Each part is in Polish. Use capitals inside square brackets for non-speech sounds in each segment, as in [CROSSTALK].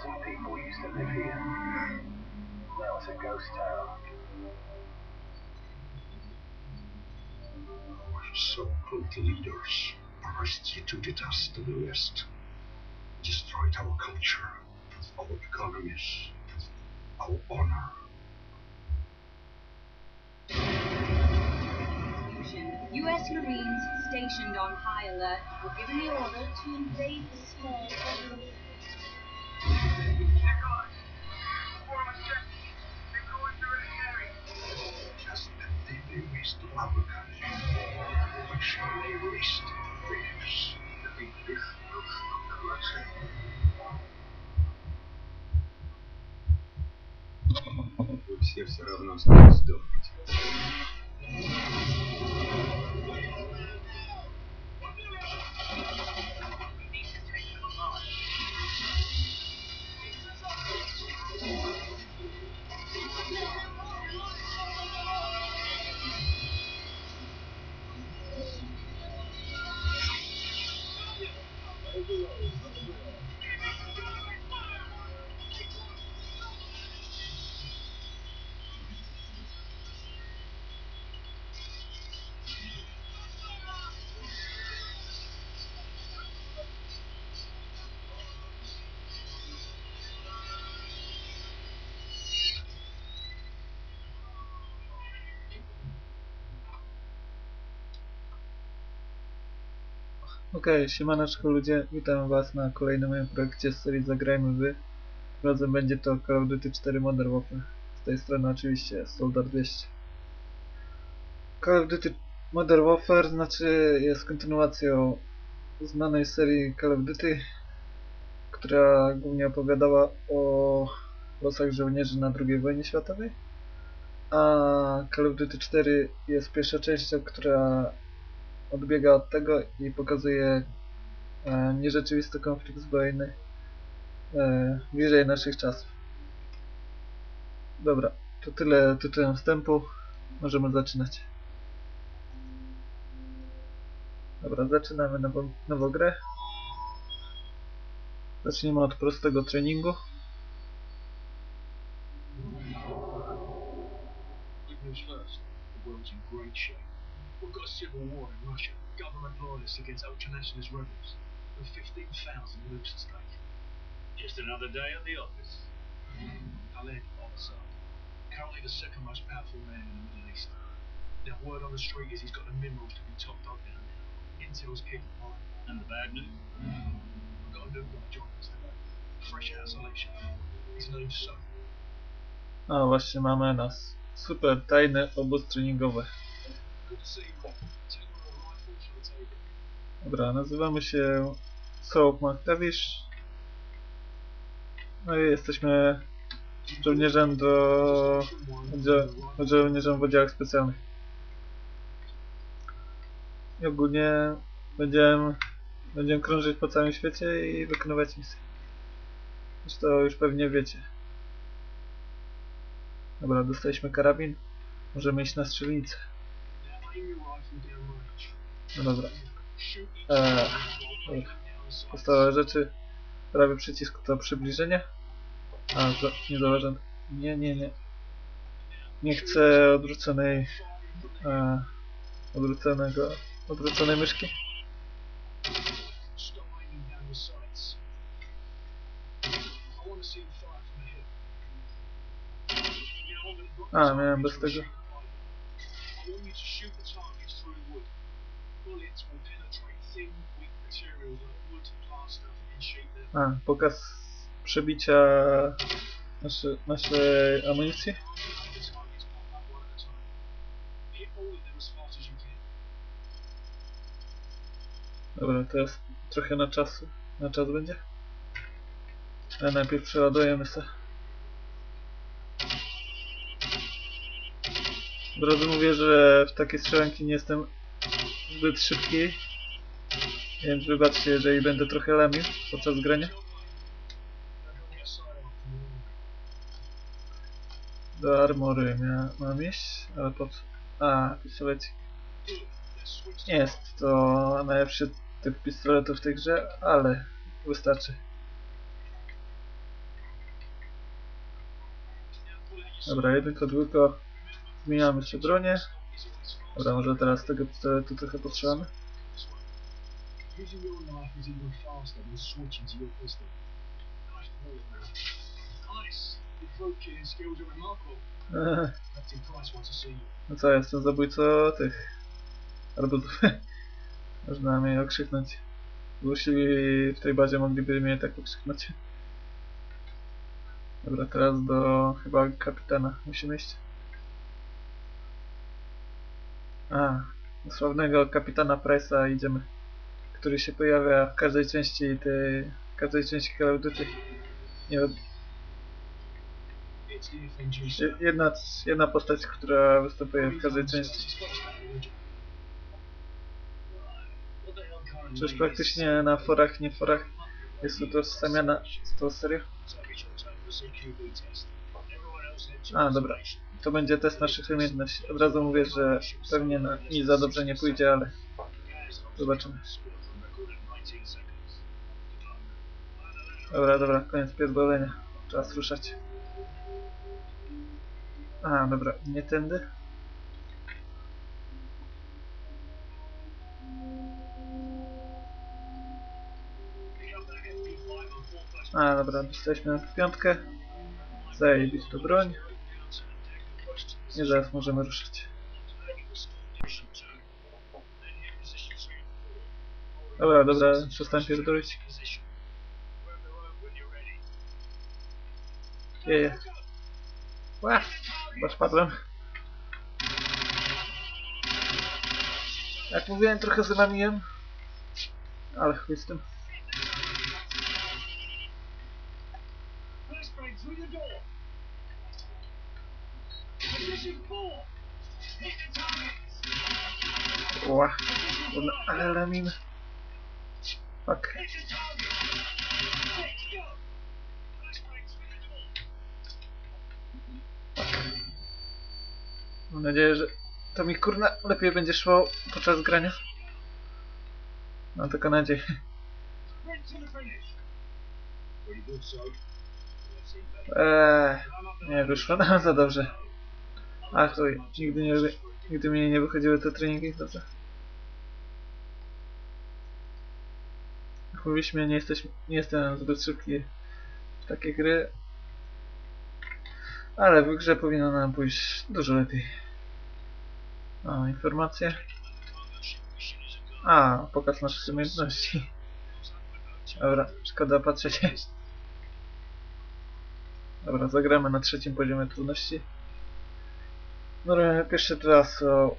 Thousand people used to live here. Now it's a ghost town. Our so-called leaders prostituted us to the West, destroyed our culture, our economies, our honor. U.S. Marines stationed on high alert were given the order to invade the small Вы все все равно скоро сдохнете. Okej, siemaneczko ludzie, witam was na kolejnym moim projekcie z serii Zagrajmy Wy. Razem będzie to Call of Duty 4 Modern Warfare. Z tej strony oczywiście Soldar 200. Call of Duty Modern Warfare znaczy jest kontynuacją znanej serii Call of Duty, która głównie opowiadała o losach żołnierzy na II wojnie światowej. A Call of Duty 4 jest pierwsza częścią, która odbiega od tego i pokazuje e, nierzeczywisty konflikt zbrojny e, bliżej naszych czasów. Dobra, to tyle tytułem wstępu. Możemy zaczynać. Dobra, zaczynamy nową, nową grę. Zacznijmy od prostego treningu. Good news first. The world's great shape. We've got a civil war in Russia. Government loyalists against ultranationalist rebels. And 15,000 nukes at stake. Just another day at the office. Khaled al-Assad. Currently the second most powerful man in the Middle East. Now word on the street is he's got the minerals to be top dog down there. Intel's keeping an eye. And the bad news? We've got a new guy joining us today. Fresh out of isolation. His name's Soap. A właśnie mamy nas. Super tajny obóz treningowy. Dobra, nazywamy się Soap McTavish. No i jesteśmy żołnierzem do... żołnierzem w oddziałach specjalnych. I ogólnie będziemy, będziemy krążyć po całym świecie i wykonywać misje. Zresztą już pewnie wiecie. Dobra, dostaliśmy karabin. Możemy iść na strzelnicę. No dobra. Eee. Podstawowe rzeczy. Prawy przycisk to przybliżenie. A, za, nie zauważyłem. Nie, nie, nie. Nie chcę odwróconej... E, odwróconego... Odwróconej myszki. A, miałem bez tego. You to shoot the through wood. Bullets will penetrate thin, weak materials like wood, plaster, and sheet metal. A, pokaz przebicia nasze, naszej amunicji. Dobra, teraz trochę na czas, na czas będzie. Ale najpierw przeładujemy se. Od razu mówię, że w takie strzelanki nie jestem zbyt szybki. Więc wybaczcie, jeżeli będę trochę lamił podczas grania. Do armory mia mam iść, ale po co? A, pistolecik. Nie jest to najlepszy typ pistoletu w tej grze, ale wystarczy. Dobra, jedynko, dwójko. Zmieniamy jeszcze bronię. Dobra, może teraz tego trochę switching to see you. No co, jestem zabójcą tych arbuzów. [LAUGHS] Można mnie okrzyknąć. Jeśli w tej bazie mogliby mnie tak okrzyknąć. Dobra, teraz do chyba kapitana musimy iść. A, sławnego kapitana Price'a idziemy. Który się pojawia w każdej części tej, w każdej części Call of Duty. Nie sir. jedna, jedna postać, która występuje w każdej części. Przecież praktycznie na forach, nie forach jest utożsamiana z tą serią. A, dobra. To będzie test naszych umiejętności. Od razu mówię, że pewnie na, nic za dobrze nie pójdzie, ale zobaczymy. Dobra, dobra, koniec pierdolenia. Czas ruszać. A, dobra, nie tędy. A, dobra, dostaliśmy na piątkę. Zajebistą broń. I zaraz możemy ruszyć. Dobra, dobra, przestań pierdolić. Jeje. Ła, chyba spadłem. Jak mówiłem, trochę zamamiłem. Ale chuj z tym. through the door. Position four. Hit the targets. Ła. Kurna, Ale lamin. Fuck. Hit the target. Let's go. Flashbang through the door. Mam nadzieję, że to mi kurna lepiej będzie szło podczas grania. Mam tylko nadzieję. Eee, nie wyszło nam za dobrze. Ach chuj, nigdy, nie, nigdy mi nie wychodziły te treningi dobrze. Jak mówiliśmy, nie, jesteśmy, nie jestem zbyt szybki w takie gry. Ale w grze powinno nam pójść dużo lepiej. O, informacje. A, pokaz naszych umiejętności. Dobra, szkoda patrzeć. Dobra, zagramy na trzecim poziomie trudności. No, pierwsze dwa są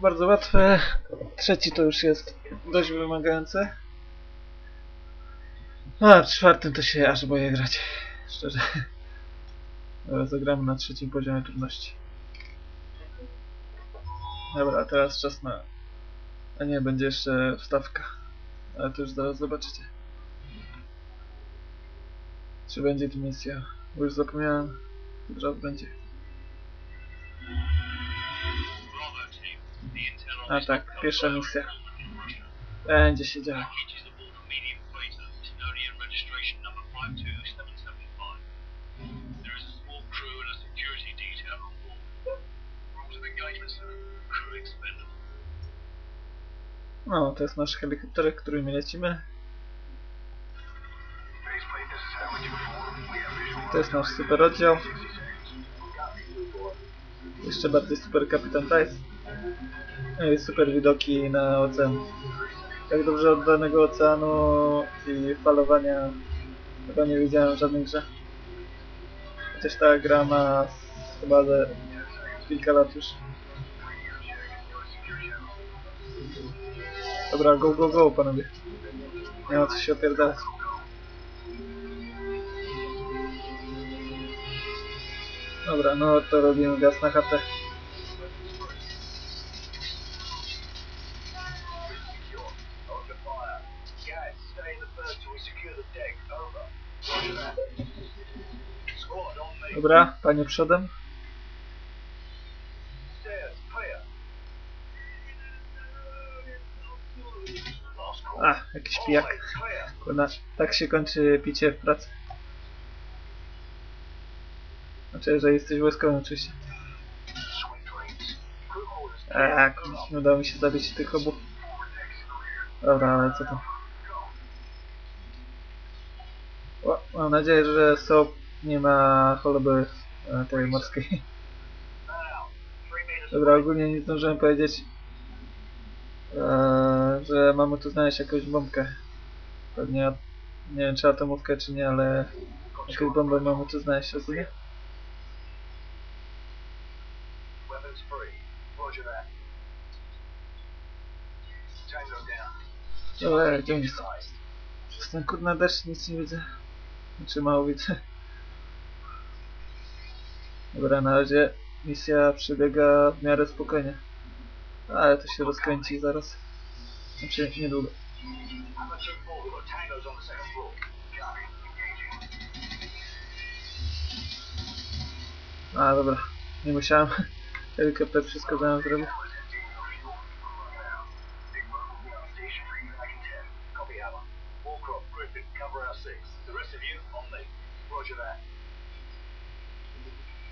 bardzo łatwe. Trzeci to już jest dość wymagający. A czwartym to się aż boję grać. Szczerze. Dobra, zagramy na trzecim poziomie trudności. Dobra, teraz czas na... A nie, będzie jeszcze wstawka. Ale to już zaraz zobaczycie. Czy będzie tu misja? Bo już zapomniałem. Zaraz będzie. A tak, pierwsza misja. Będzie się działo. No, to jest nasz helikopter, którym lecimy. To jest nasz super oddział. Jeszcze bardziej super kapitan Price. No super widoki na ocean. Tak dobrze oddanego oceanu i falowania chyba nie widziałem w żadnej grze. Chociaż ta gra ma chyba ze kilka lat już. Dobra, go, go, go, panowie. Nie ma co się opierdalać. Dobra, no to robimy gaz na chatę. Dobra, panie przodem. A, jakiś pijak. Kurna, tak się kończy picie w pracy. Znaczy, jeżeli jesteś wojskowym oczywiście. Eee, nie udało mi się zabić tych obu. Dobra, ale co tam. O, mam nadzieję, że SOP nie ma choroby e, tej morskiej. Dobra, ogólnie nie zdążyłem powiedzieć, e, że mamy tu znaleźć jakąś bombkę. Pewnie, nie wiem czy atomówkę czy nie, ale jakąś bombę mamy tu znaleźć down. Dobra, gdzie oni są? Przez kurna deszcz nic nie widzę. Znaczy mało widzę. Dobra, na razie misja przebiega w miarę spokojnie. Ale to się rozkręci zaraz. Znaczy niedługo. Hammer 2-4, we've got tangos on the second floor. Copy. Engaging. A dobra, nie musiałem. [LAUGHS] Helikopter wszystko za nas zrobił. Big mobile ground station. Back in 10. Copy, Hammer. Warcroft, Griffin, cover our six. The rest of you, on me. Roger that.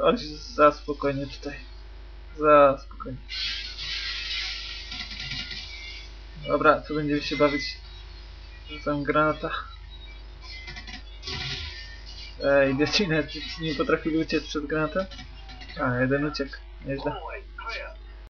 Oj, za spokojnie tutaj. Za spokojnie. Dobra, tu będziemy się bawić. Rzucam granata. Ej, nawet nie potrafili uciec przed granatem. A, jeden uciekł. Nieźle.